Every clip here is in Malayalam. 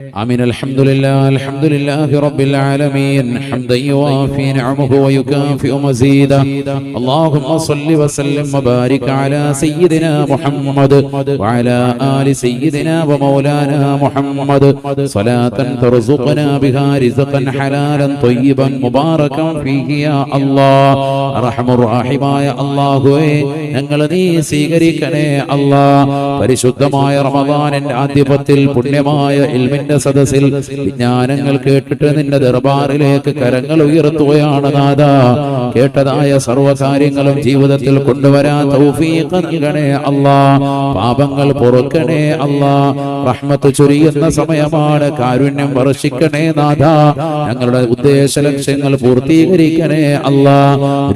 آمين الحمد لله الحمد لله رب العالمين حمدا يوافي نعمه ويكافئ مزيدا اللهم صل وسلم وبارك على سيدنا محمد وعلى آل سيدنا ومولانا محمد صلاة ترزقنا بها رزقا حلالا طيبا مباركا فيه يا الله أرحم الراحم يا الله ഞങ്ങൾ നീ സ്വീകരിക്കണേ അല്ലാ പരിശുദ്ധമായ റമദാനിന്റെ ആധിപത്യത്തിൽ പുണ്യമായ ഇൽമിൻ ഇൽമിന്റെ സദസ്സിൽ വിജ്ഞാനങ്ങൾ കേട്ടിട്ട് നിന്റെ ദർബാറിലേക്ക് കരങ്ങൾ ഉയർത്തുകയാണ് നാഥ. കേട്ടതായ സർവകാര്യങ്ങളും ജീവിതത്തിൽ കൊണ്ടുവരാൻ തൗഫീഖ് നൽകണേ അല്ലാ. പാപങ്ങൾ പൊറുക്കണേ അല്ലാ. റഹ്മത്ത് ചൊരിയുന്ന സമയമാണ് കാരുണ്യം വർഷിക്കണേ നാഥ. ഞങ്ങളുടെ ഉദ്ദേശ ലക്ഷ്യങ്ങൾ പൂർത്തീകരിക്കണേ അല്ലാ.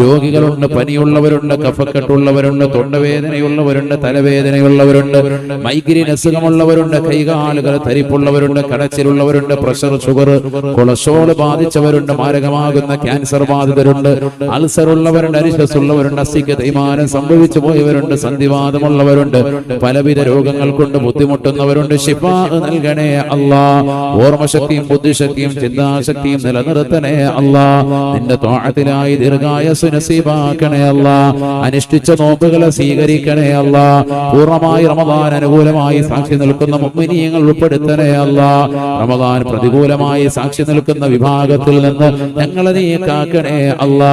രോഗികളുണ്ട് പനിയുള്ളവരുണ്ട് കഫക്കെട്ടുള്ളവരുണ്ട് തൊണ്ടവേദനയുള്ളവരുണ്ട് തലവേദനയുള്ളവരുണ്ട് മൈഗ്രീൻ അസുഖമുള്ളവരുണ്ട് കൈകാലുകൾ തരിപ്പുള്ളവരുണ്ട് കടച്ചിലുള്ളവരുണ്ട് പ്രഷർ ഷുഗർ കൊളസ്ട്രോൾ ബാധിച്ചവരുണ്ട് മാരകമാകുന്ന ക്യാൻസർ ബാധിതരുണ്ട് അൾസർ ഉള്ളവരുണ്ട് അരിശസ് ഉള്ളവരുണ്ട് അസ്ഥിക്ക് തേയ്മാനം സംഭവിച്ചു പോയവരുണ്ട് സന്ധിവാദമുള്ളവരുണ്ട് പലവിധ രോഗങ്ങൾ കൊണ്ട് ബുദ്ധിമുട്ടുന്നവരുണ്ട്. ഷിഫാ നൽകണേ അല്ലാ ഓർമ്മശക്തിയും ബുദ്ധിശക്തിയും ചിന്താശക്തിയും നിലനിർത്തണേ അല്ലാ നിന്റെ തോട്ടത്തിലായി ദീർഘായസ് നസീബാക്കണേ അല്ലാ അനുഷ്ഠിച്ച നോമ്പുകളെ സ്വീകരിക്കണേ അല്ലാ പൂർണമായി റമദാൻ അനുകൂലമായി സാക്ഷി നിൽക്കുന്ന മുമ്മിനിയങ്ങൾ ഉൾപ്പെടുത്തണേ അല്ലാ റമദാൻ പ്രതികൂലമായി സാക്ഷി നിൽക്കുന്ന വിഭാഗത്തിൽ നിന്ന് ഞങ്ങളെ നീ കാക്കണേ അല്ലാ.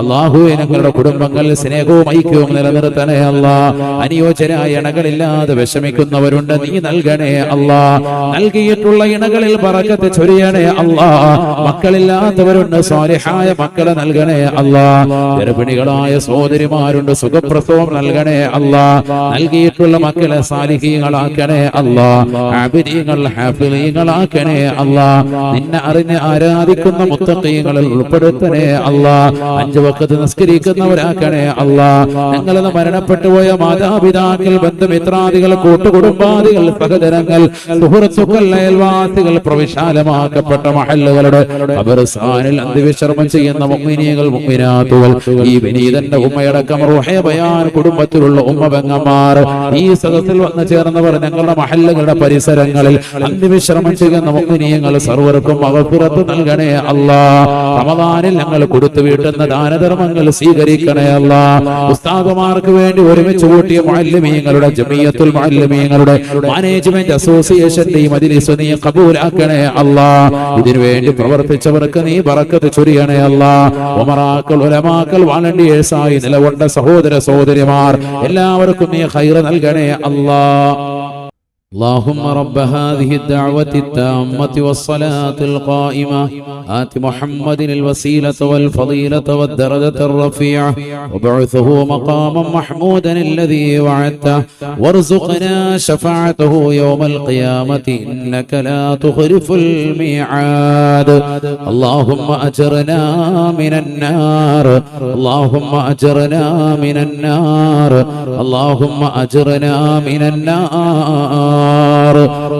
അള്ളാഹുവെ ഞങ്ങളുടെ കുടുംബങ്ങൾ സ്നേഹവും ഐക്യവും നിലനിർത്തണേ അല്ലാ. അനുയോജ്യരായ ഇണകളില്ലാതെ വിഷമിക്കുന്നവരുണ്ട് നീ നൽകണേ അല്ലാ. നൽകിയിട്ടുള്ള ഇണകളിൽ പറക്കത്ത് ചൊരിയണേ അല്ലാ. മക്കളില്ലാത്തവരുണ്ട് സ്വാലിഹായ മക്കളെ നൽകണേ അല്ലാ. ഗർഭിണികളായ സഹോദരിമാരുണ്ട് സുഖപ്രസവം നൽകണേ അല്ലാ. നൽകിയിട്ടുള്ള മക്കളെ സാലിഹീങ്ങളാക്കണേ അല്ലാ. ആബിരീങ്ങൾ ഹാഫിലീങ്ങളാക്കണേ അല്ലാ. നിന്നെ അറിഞ്ഞ് ആരാധിക്കുന്ന മുത്തക്കീങ്ങളിൽ ഉൾപ്പെടുത്തണേ അല്ലാ. അഞ്ചു വക്കത്ത് നിസ്കരിക്കുന്നവരാക്കണേ അല്ലാ. ഞങ്ങളെന്ന് മരണപ്പെട്ടു പോയ മാതാപിതാക്കൾ ബന്ധുമിത്രാദികൾ കൂട്ടുകുടുംബാദികൾ സഹോദരങ്ങൾ സുഹൃത്തുക്കൾ അയൽവാസികൾ പ്രവിശാലമാക്കപ്പെട്ട മഹല്ലുകളുടെ ഖബർസ്ഥാനിൽ അന്ത്യവിശ്രമം ചെയ്യുന്ന മുഅ്മിനീകൾ മുമ്മിനാത്തുകൾ ഈ വിനീതന്റെ ഉമ്മയടക്കം റുഹേ ബയാൻ കുടുംബത്തിലുള്ള ഉമ്മ പെങ്ങന്മാർ ഈ സദസ്സിൽ വന്നു ചേർന്നവർ ഞങ്ങളുടെ മഹല്ലുകളുടെ പരിസരങ്ങളിൽ അന്ത്യവിശ്രമം ചെയ്യുന്ന മുഅ്മിനീങ്ങൾ സർവർക്കും അവപ്പുറത്ത് നൽകണേ അല്ല. റമദാനിൽ ഞങ്ങൾ കൊടുത്തു വീട്ടുന്ന ദാനധർമ്മങ്ങൾ സ്വീകരിക്കണേ അല്ല. ഉസ്താദുമാർക്ക് വേണ്ടി ഒരുമിച്ച് കൂട്ടിയ മാലിന്യങ്ങളുടെ ജമീയത്തുൽ മാലിന്യങ്ങളുടെ മാനേജ്മെന്റ് അസോസിയേഷന്റെയും സ്വനീയ നീ കബൂലാക്കണേ അല്ല. ഇതിനു വേണ്ടി പ്രവർത്തിച്ചവർക്ക് നീ പറക്കത്ത് ചൊരിയണേ അല്ല. ഉമറാക്കൾ ഉലമാക്കൾ വാളണ്ടിയേഴ്സായി നിലകൊണ്ട സഹോദര സഹോദരിമാർ എല്ലാവർക്കും നീ ഹൈറ നൽകണേ അല്ലാ. اللهم رب هذه الدعوة التامة والصلاة القائمة. آت محمد الوسيلة والفضيلة والدرجة الرفيعة. وبعثه مقاما محمودا الذي وعدته. وارزقنا شفاعته يوم القيامة. إنك لا تخلف الميعاد. اللهم أجرنا من النار. اللهم أجرنا من النار. اللهم أجرنا من النار.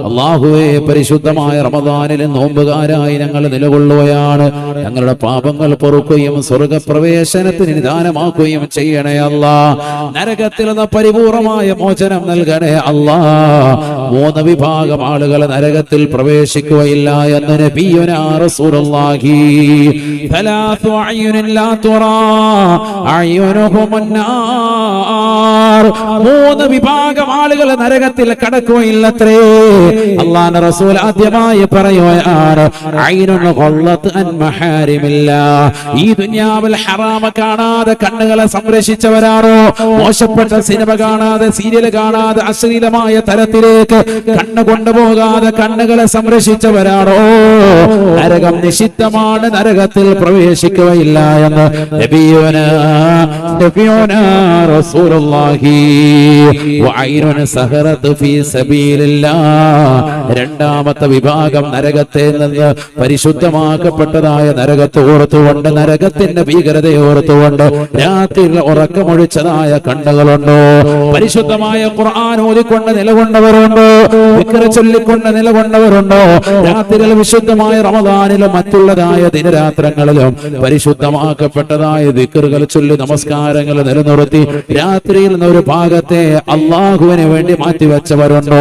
അള്ളാഹുവെ പരിശുദ്ധമായ റമദാനിലെ നോമ്പുകാരായി ഞങ്ങൾ നിലകൊള്ളുകയാണ് ഞങ്ങളുടെ പാപങ്ങൾ പൊറുക്കുകയും സ്വർഗപ്രവേശനത്തിന് നിദാനമാക്കുകയും ചെയ്യണേ അല്ലാ നരകത്തിൽ നിന്ന് പരിപൂർണമായ മോചനം നൽകണേ അല്ലാ മൂന്ന് വിഭാഗം ആളുകൾ നരകത്തിൽ പ്രവേശിക്കുകയില്ല എന്ന് നബിയുനാ റസൂലുള്ളാഹി ثلاث أعين لا ترى أعينهم النار മൂന്ന് വിഭാഗം ആളുകൾ നരകത്തിൽ കടക്കുകയില്ലത്രേ. അള്ളാന്റെ റസൂൽ ആദ്യമായി പറയുകയാണ് ഈ ദുനിയാവിൽ ഹറാമ കാണാതെ കണ്ണുകളെ സംരക്ഷിച്ചവരാണോ? മോശപ്പെട്ട സിനിമ കാണാതെ സീരിയൽ കാണാതെ അശ്ലീലമായ തരത്തിലേക്ക് കണ്ണ് കൊണ്ടുപോകാതെ കണ്ണുകളെ സംരക്ഷിച്ചവരാണോ? നരകം നിഷിദ്ധമാണ് നരകത്തിൽ പ്രവേശിക്കുകയില്ല എന്ന്. നബിയോന നബിയോന റസൂലുള്ളാഹി രണ്ടാമത്തെ വിഭാഗം നരകത്തെ നിന്ന് പരിശുദ്ധമാക്കപ്പെട്ടതായ നരകത്തെ ഓർത്തുകൊണ്ട് നരകത്തിന്റെ ഭീകരതയെ ഓർത്തുകൊണ്ട് രാത്രിയിൽ ഉറക്കമൊഴിച്ചതായ കണ്ണുകളുണ്ടോ? പരിശുദ്ധമായ ഖുർആൻ ഓതിക്കൊണ്ട് നിലകൊണ്ടവരുണ്ടോ? വിക്ര ചൊല്ലിക്കൊണ്ട് നിലകൊണ്ടവരുണ്ടോ? രാത്രികൾ വിശുദ്ധമായ റമദാനിലും മറ്റുള്ളതായ ദിനരാത്രങ്ങളിലും പരിശുദ്ധമാക്കപ്പെട്ടതായ ദിക്കറുകൾ ചൊല്ലി നമസ്കാരങ്ങൾ നിലനിർത്തി രാത്രിയിൽ നിന്ന് ഒരു ഭാഗത്തെ അള്ളാഹുവിന് വേണ്ടി മാറ്റിവെച്ചവരുണ്ടോ?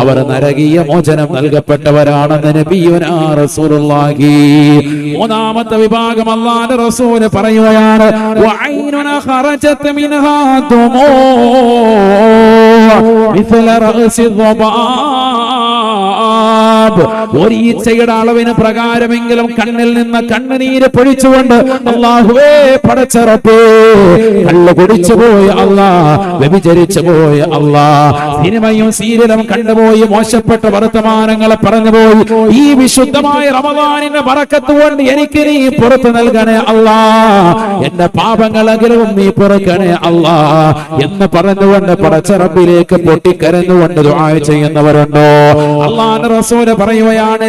അവർ നരകീയ മോചനം നൽകപ്പെട്ടവരാണെന്ന് മൂന്നാമത്തെ വിഭാഗം അള്ളാന്റെ റസൂൽ പറയുകയാണ് വഅയ്നുന ദ്വബാബ് ഒരു ഈച്ചയുടെ അളവിന് പ്രകാരമെങ്കിലും കണ്ണിൽ നിന്ന് കണ്ണുനീര് പൊഴിച്ചുകൊണ്ട് അള്ളാഹുവേ പടച്ചറപ്പേ കള്ളു കുടിച്ചു പോയ അള്ളാ വ്യഭിചരിച്ചു പോയ അള്ളാ സിനിമയും സീരിയലും കണ്ടുപോയി മോശപ്പെട്ട വർത്തമാനങ്ങളെ പറഞ്ഞുപോയി. ഈ വിശുദ്ധമായ റമദാനിന്റെ പറക്കത്ത് കൊണ്ട് എനിക്ക് നീ പുറത്തു നൽകണേ അള്ളാ എന്റെ പാപങ്ങളെങ്കിലും നീ പുറക്കണേ അള്ളാ എന്ന് പറഞ്ഞുകൊണ്ട് പടച്ചറപ്പിലേക്ക് പൊട്ടിക്കരഞ്ഞുകൊണ്ട് ചെയ്യുന്നവരുണ്ടോ? അള്ളാന്റെ റസൂൽ പറയുകയാണ്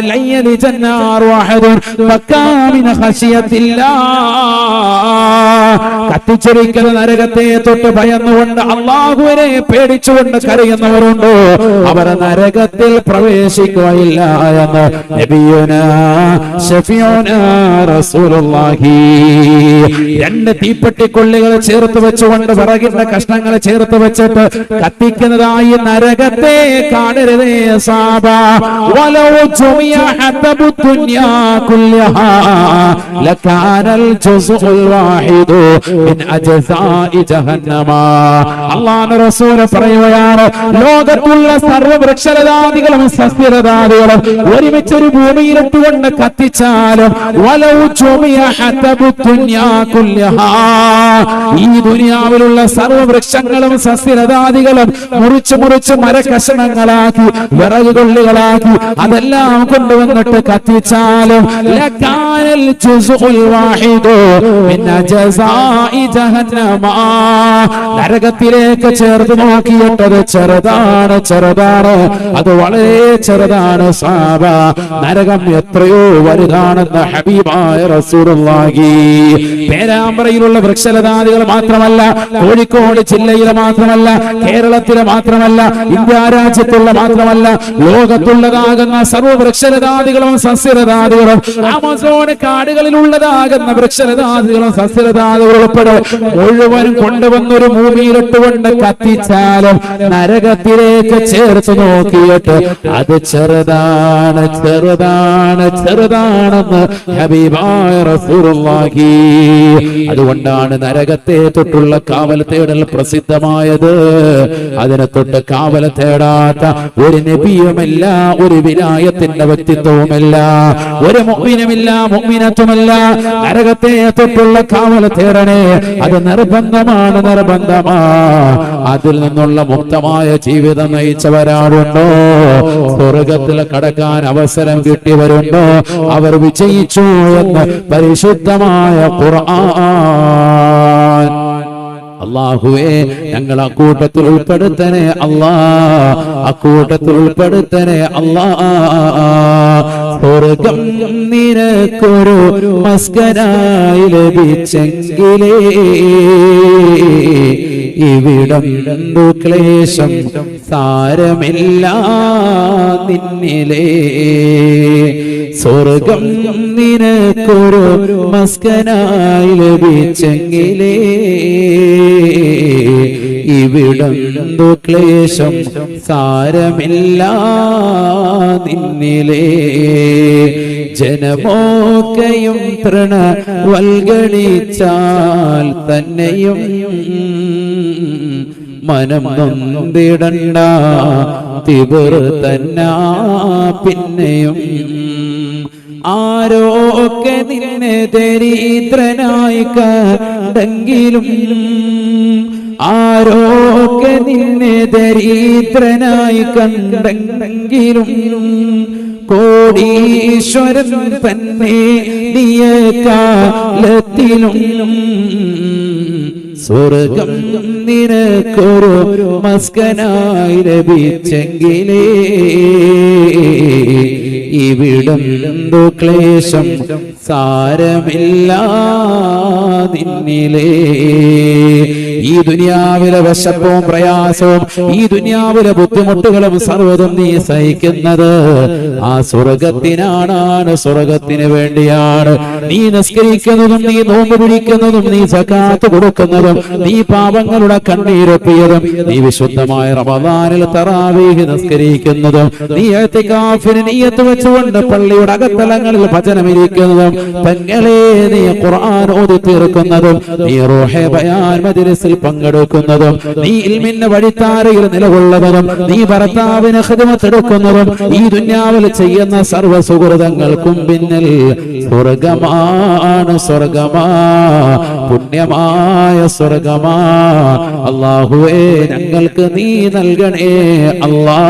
കത്തിച്ചിരിക്കുന്ന നരകത്തെ തൊട്ട് ഭയന്നുകൊണ്ട് അള്ളാഹുവിനെ പേടിച്ചുകൊണ്ട് കരയുന്നവരുണ്ടോ? അവർ നരകത്തിൽ പ്രവേശിക്കുകയില്ല എന്ന്. രണ്ട് തീപ്പെട്ടിക്കൊള്ളികൾ ചേർത്ത് വെച്ചുകൊണ്ട് വിറകിന്റെ കഷ്ണങ്ങൾ ചേർത്ത് വെച്ചിട്ട് കത്തിക്കുന്നതായി നരകത്തെ കാണരുതേ സാബ. വലോ ജുമിയ ഹതബു ദുനിയാ കുല്ലഹാ ലകാനൽ ജുസ്ഉൽ വാഹിദു മിൻ അജ്സാഇ ജഹന്നമ അല്ലാഹുവിന്റെ റസൂൽ പറയുകയാണ് ലോകത്തുള്ള സർവ വൃക്ഷലതാദികളും സസ്യലതാദികളും ഒരുമിച്ച് ഒരു ഭൂമിയിലിട്ടുകൊണ്ട് കത്തിച്ചാലും വലൗ ജുമിയ ഹതബു ദുനിയാ കുല്ലഹാ ഈ ദുനിയാവിലുള്ള സർവ വൃക്ഷങ്ങളും സസ്യലതാദികളും മുറിച്ച് മുറിച്ച് മരകഷണങ്ങളാക്കി വിറക് കൊള്ളികളാക്കി അതെല്ലാം കൊണ്ടുവന്നിട്ട് കത്തിച്ചാലും നരകത്തിലേക്ക് ചേർത്ത് നോക്കിയിട്ടത് ചെറുതാണ് ചെറുതാണ്. അത് വളരെ ചെറുതാണ് സാബ. നരകം എത്രയോ വലുതാണെന്ന് ഹബീബായ റസൂലുള്ളാഹി. പേരാമ്പ്രയിലുള്ള വൃക്ഷലതാദികൾ മാത്രമല്ല കോഴിക്കോട് ജില്ലയിലെ മാത്രമല്ല കേരളത്തിലെ മാത്രമല്ല ഇന്ത്യ രാജ്യത്തുള്ള മാത്രമല്ല ലോകത്തുള്ളതാകുന്ന സർവ വൃക്ഷലതാദികളും സസ്യലതാദികളും. ആമസോൺ കാടുകളിലുള്ളതാകുന്ന വൃക്ഷലതാദികളും സസ്യലതാദികളും ഉൾപ്പെടെ മുഴുവനും കൊണ്ടുവന്നൊരു ഭൂമിയിലിട്ടുകൊണ്ട് കത്തിച്ചാലും നരകത്തിലേക്ക് ചേർത്ത് നോക്കിയിട്ട് അത് ചെറുതാണ് ചെറുതാണ് ചെറുതാണെന്ന് ഹബീബായ അതുകൊണ്ടാണ് നരകത്തെ തൊട്ടുള്ള കാവൽ തേടൽ പ്രസിദ്ധമായത്. അതിനെ തൊട്ട് കാവൽ തേടാത്ത ഒരു നബിയുമല്ല ഒരു വിലായത്തിന്റെ വ്യക്തിത്വവുമില്ല. ഒരു മുഅ്മിനുമില്ല മുഅ്മിനത്തുമില്ല. നരകത്തെ തൊട്ടുള്ള കാവൽ തേടണേ അത് നിർബന്ധമാണ് നിർബന്ധമാ. അതിൽ നിന്നുള്ള മുക്തമായ ജീവിതം നയിച്ചവരാളുണ്ടോ സ്വർഗത്തിൽ കടക്കാൻ അവസരം കിട്ടിയവരുണ്ടോ? അവർ വിജയിച്ചു എന്ന് പരിശുദ്ധമായ ഖുർആൻ. അള്ളാഹുവേ ഞങ്ങൾ ആ കൂട്ടത്തിൽ ഉൾപ്പെടുത്തനെ അല്ലാ. ആ കൂട്ടത്തിൽ ഉൾപ്പെടുത്തനെ സ്വർഗം നിനക്കൊരു മസ്കനായി ലഭിച്ചെങ്കിലേ ഇവിടം ക്ലേശം സാരമില്ല നിന്നിലേ. സ്വർഗം നിനക്കൊരു മസ്കനായി ലഭിച്ചെങ്കിലേ ഇവിടം ക്ലേശം സാരമില്ല നിന്നിലേ. ജനമോക്കയും തൃണ വൽഗണിച്ചാൽ തന്നെയും മനം നൊന്തിടണ്ട. തിബർ തന്നാ പിന്നെയും ആരോക്കെ നിന്നെ ദരിദ്രനായി കണ്ടെങ്കിലും ആരോക്കെ നിന്നെ ദരിദ്രനായി കണ്ടെങ്കിലും കോടീശ്വരൻ തന്നെ നിയക്കാലത്തിലും കാലത്തിലും സ്വർഗം നിനക്കൊരു മസ്കനായി ലഭിച്ചെങ്കിലേ ഇവിടം ദുക്ലേശം സാരമില്ല നിന്നിലേ. ഈ ദുനിയാവിലെ വശപ്പവും പ്രയാസവും ഈ ദുനിയാവിലെ ബുദ്ധിമുട്ടുകളും സർവതും നീ സഹിക്കുന്നത് ആ സ്വർഗത്തിനാണ് സ്വർഗത്തിന് വേണ്ടിയാണ്. നീ നിസ്കരിക്കുന്നതും നീ നോമ്പ് പിടിക്കുന്നതും നീ സക്കാത്ത് കൊടുക്കുന്നതും നീ പാപങ്ങളുടെ കണ്ണീരൊപ്പിയതും നീ വിശുദ്ധമായ റമദാനിൽ തറാവീഹ് നിസ്കരിക്കുന്നതും നീ എത്തിക്കാഫിന് നീയത്ത് വെച്ചുകൊണ്ട് പള്ളിയുടെ അകത്തലങ്ങളിൽ ഭജനമിരിക്കുന്നതും തങ്ങളെ നീ ഖുർആൻ ഓതി തീർക്കുന്നതും നീ റോഹെ ബയാൻ മജ്ലിസിൽ പങ്കെടുക്കുന്നതും നീ ഇൽമിന്റെ വഴിത്താരയിൽ നിലകൊള്ളുന്നതും നീ ഭർത്താവിന് ഹൃദമത്തെടുക്കുന്നതും ഈ ദുന്യാവിൽ ചെയ്യുന്ന സർവ സുഹൃതങ്ങൾക്കും പിന്നിൽ സ്വർഗമാണ് സ്വർഗമാ പുണ്യമായ സ്വർഗമാ അള്ളാഹുവേ ഞങ്ങൾക്ക് നീ നൽകണേ അല്ലാ.